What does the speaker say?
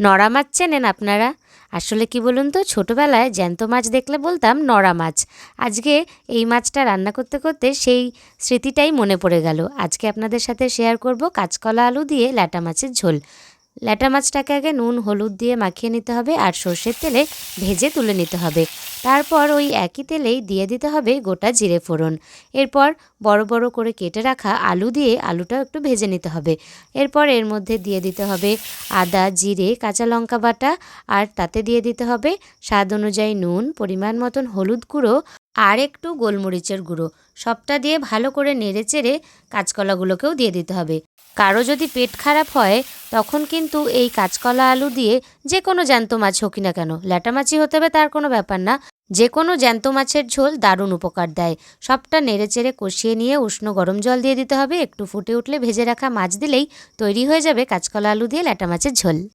নড়া মাছ চেনেন আপনারা? আসলে কি বলুন তো, ছোটোবেলায় জ্যান্ত মাছ দেখলে বলতাম নড়া মাছ। আজকে এই মাছটা রান্না করতে করতে সেই স্মৃতিটাই মনে পড়ে গেল। আজকে আপনাদের সাথে শেয়ার করব কাঁচকলা আলু দিয়ে ল্যাটা মাছের ঝোল। ল্যাটা মাছটাকে আগে নুন, হলুদ দিয়ে মাখিয়ে নিতে হবে আর সর্ষের তেলে ভেজে তুলে নিতে হবে। তারপর ওই একই তেলেই দিয়ে দিতে হবে গোটা জিরে ফোড়ন। এরপর বড় বড় করে কেটে রাখা আলু দিয়ে আলুটাও একটু ভেজে নিতে হবে। এরপর এর মধ্যে দিয়ে দিতে হবে আদা, জিরে, কাঁচা লঙ্কা বাটা আর তাতে দিয়ে দিতে হবে স্বাদ অনুযায়ী নুন, পরিমাণ মতন হলুদ গুঁড়ো আর একটু গোলমরিচের গুঁড়ো। সবটা দিয়ে ভালো করে নেড়ে চেড়ে কাঁচকলাগুলোকেও দিয়ে দিতে হবে। কারও যদি পেট খারাপ হয়, তখন কিন্তু এই কাঁচকলা আলু দিয়ে যে কোনো জ্যান্ত মাছ হোক না কেন, ল্যাটা মাছই হতে হবে তার কোনো ব্যাপার না। যে কোনো জ্যান্ত মাছের ঝোল দারুণ উপকার দেয়। সবটা নেড়ে চেড়ে কষিয়ে নিয়ে উষ্ণ গরম জল দিয়ে দিতে হবে। একটু ফুটে উঠলে ভেজে রাখা মাছ দিলেই তৈরি হয়ে যাবে কাঁচকলা আলু দিয়ে ল্যাটা মাছের ঝোল।